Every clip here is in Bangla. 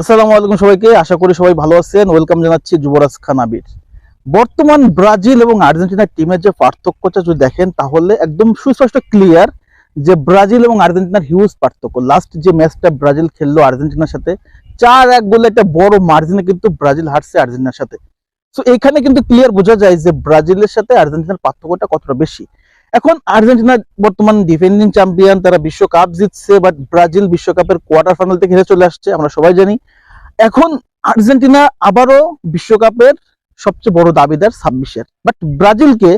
আসসালামু আলাইকুম সবাইকে, আশা করি সবাই ভালো আছেন। ওয়েলকাম জানাচ্ছি যুবরাজ খান আবির। বর্তমান ব্রাজিল এবং আর্জেন্টিনার টিমের যে পার্থক্যটা যদি দেখেন, তাহলে একদম সুস্পষ্ট ক্লিয়ার যে ব্রাজিল এবং আর্জেন্টিনার হিউজ পার্থক্য। লাস্ট যে ম্যাচটা ব্রাজিল খেললো আর্জেন্টিনার সাথে, চার এক গোলে একটা বড় মার্জিনে কিন্তু ব্রাজিল হারছে আর্জেন্টিনার সাথে। তো এখানে কিন্তু ক্লিয়ার বোঝা যায় যে ব্রাজিলের সাথে আর্জেন্টিনার পার্থক্যটা কতটা বেশি। এখন আর্জেন্টিনা বর্তমান ডিফেন্ডিং চ্যাম্পিয়ন তারা বিশ্বকাপ জিতছে বাট ব্রাজিল বিশ্বকাপের কোয়ার্টার ফাইনাল থেকে হেরে চলে আসছে, আমরা সবাই জানি। এখন আর্জেন্টিনা আবারও বিশ্বকাপের সবচেয়ে বড় দাবিদার ছাব্বিশের। বাট ব্রাজিলকে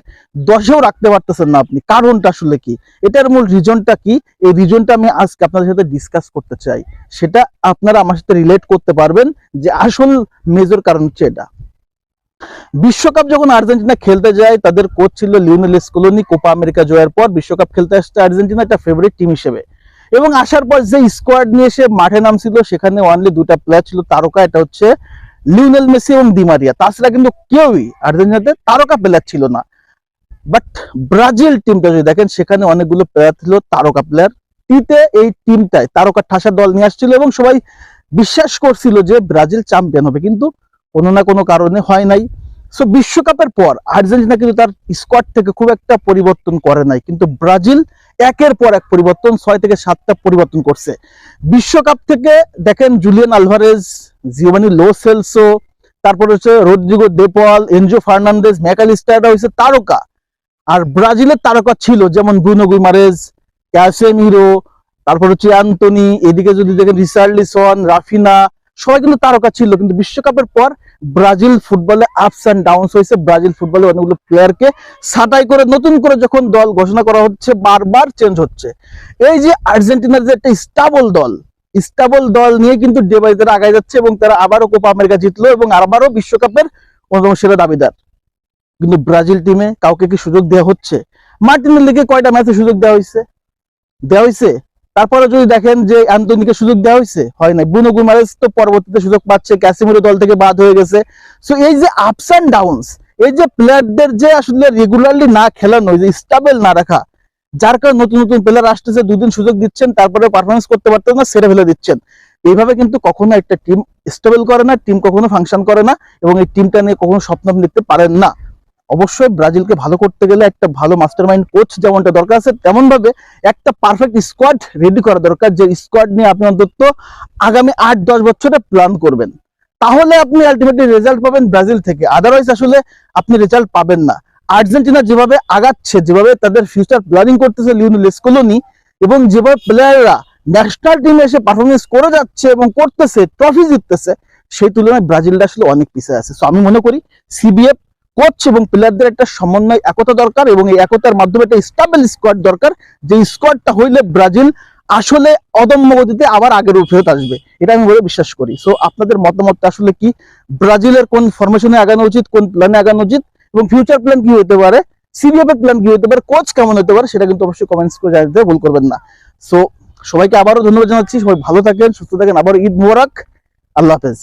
দশেও রাখতে পারতেছেন না আপনি। কারণটা আসলে কি? এটার মূল রিজনটা কি? এই রিজনটা আমি আজকে আপনাদের সাথে ডিসকাস করতে চাই। সেটা আপনারা আমার সাথে রিলেট করতে পারবেন যে আসল মেজর কারণ হচ্ছে এটা। বিশ্বকাপ যখন আর্জেন্টিনা খেলতে যায়, তাদের কোচ ছিল লিওনেল স্কোলোনি, কোপা আমেরিকা জয়ের পর বিশ্বকাপ খেলতে আসছে আর্জেন্টিনা একটা ফেভারিট টিম হিসেবে। এবং আসার পর যে স্কোয়াড নিয়ে এসে মাঠে নামছিল, সেখানে অনলি দুটা প্লেয়ার ছিল, তারকা এটা হচ্ছে লিওনেল মেসি এবং ডিমারিয়া তাছাড়া কিন্তু কেউই আর্জেন্টিনাতে তারকা প্লেয়ার ছিল না। বাট ব্রাজিল টিমটা যদি দেখেন, সেখানে অনেকগুলো প্লেয়ার ছিল, তারকা প্লেয়ার টিতে এই টিমটায় তারকা ঠাসা দল নিয়ে আসছিল এবং সবাই বিশ্বাস করছিল যে ব্রাজিল চ্যাম্পিয়ন হবে। কিন্তু কোনো না কোনো কারণে হয় নাই। সো বিশ্বকাপের পর আর্জেন্টিনা কিন্তু তার স্কোয়াড থেকে খুব একটা পরিবর্তন করে নাই। কিন্তু ব্রাজিল একের পর এক পরিবর্তন, ছয় থেকে সাতটা পরিবর্তন করছে। বিশ্বকাপ থেকে দেখেন Julian Alvarez Giovani Lo Celso, তারপর হচ্ছে Rodrigo De Paul Enzo Fernandez, ম্যাকালিস্টাররা হয়েছে তারকা। আর ব্রাজিলের তারকা ছিল যেমন ব্রুনো গুইমারেজ, ক্যাসেমিরো, তারপর হচ্ছে অ্যান্টনি, এদিকে যদি দেখেন রিসার্লিসন রাফিনা সবাই কিন্তু তারকা ছিল, কিন্তু বিশ্বকাপের পর ব্রাজিল ফুটবলে আপস অ্যান্ড ডাউনস হয়েছে। ব্রাজিল ফুটবলে অনেকগুলো প্লেয়ারকে ছাঁটাই করে, নতুন করে যখন দল ঘোষণা করা হচ্ছে, বারবার চেঞ্জ হচ্ছে। এই যে আর্জেন্টিনার যে একটা স্টাবল দল স্টাবল দল নিয়ে কিন্তু ডে বাই তারা আগায় যাচ্ছে এবং তারা আবারও কোপা আমেরিকা জিতলো এবং আবারও বিশ্বকাপের অন্যতম সেরা দাবিদার। কিন্তু ব্রাজিল টিমে কাউকে কি সুযোগ দেওয়া হচ্ছে? মার্টিনের লিগে কয়টা ম্যাচে সুযোগ দেওয়া হয়েছে? দেওয়া হয়েছে? তারপরে যদি দেখেন যে অ্যান্টনিকে সুযোগ দেওয়া হয়েছে, হয় না বুনো গুমারেস তো পরবর্তীতে সুযোগ পাচ্ছে, ক্যাসিমিরো দল থেকে বাদ হয়ে গেছে। সো এই যে আপস অ্যান্ড ডাউনস এই যে প্লেয়ারদের যে আসলে রেগুলারলি না খেলানো যে স্টাবেল না রাখা, যার কারণে নতুন নতুন প্লেয়ার আসতেছে, দুদিন সুযোগ দিচ্ছেন, তারপরে পারফরমেন্স করতে পারতেন না, সেরে ফেলে দিচ্ছেন। এইভাবে কিন্তু কখনো একটা টিম স্টেবল করে না টিম কখনো ফাংশন করে না, এবং এই টিমটা নিয়ে কখনো স্বপ্ন দেখতে পারেন না। অবশ্যই ব্রাজিলকে ভালো করতে গেলে একটা ভালো মাস্টার মাইন্ড কোচ যেমনটা দরকার আছে তেমন ভাবে একটা পারফেক্ট স্কোয়াড রেডি করা দরকার যে স্কোয়াড নিয়ে আপনি অন্তত আগামী আট, দশ বছরে প্ল্যান করবেন। তাহলে আপনি আলটিমেটলি রেজাল্ট পাবেন ব্রাজিল থেকে। আদারওয়াইজ আসলে আপনি রেজাল্ট পাবেন না। আর্জেন্টিনা যেভাবে আগাচ্ছে, যেভাবে তাদের ফিউচার প্ল্যানিং করতেছে লিওনেল স্কোলোনি এবং যেভাবে প্লেয়াররা ন্যাশনাল টিমে এসে পারফরমেন্স করে যাচ্ছে এবং করতেছে ট্রফি জিততেছে, সেই তুলনায় ব্রাজিলটা আসলে অনেক পিছিয়ে আছে। সো আমি মনে করি সিবিএফ কোচ এবং প্লেয়ারদের একটা সমন্বয়, একতা দরকার এবং এই একতার মাধ্যমে একটা স্টাবেল স্কোয়াড দরকার। যে স্কোয়াডটা হইলে ব্রাজিল আসলে অদম্য গতিতে আবার আগের ফেরত আসবে। এটা আমি বলে বিশ্বাস করি। সো আপনাদের মতামতটা আসলে কি? ব্রাজিলের কোন ফরমেশনে আগানো উচিত, কোন প্ল্যানে আগানো উচিত এবং ফিউচার প্ল্যান কি হতে পারে? সিবিএফ এর প্ল্যান কি হতে পারে? কোচ কেমন হতে পারে? সেটা কিন্তু অবশ্যই কমেন্টস করে জানাতে ভুল করবেন না। সো সবাইকে আবারও ধন্যবাদ জানাচ্ছি। সবাই ভালো থাকেন, সুস্থ থাকেন। আবার ঈদ মোবারক। আল্লাহ হাফেজ।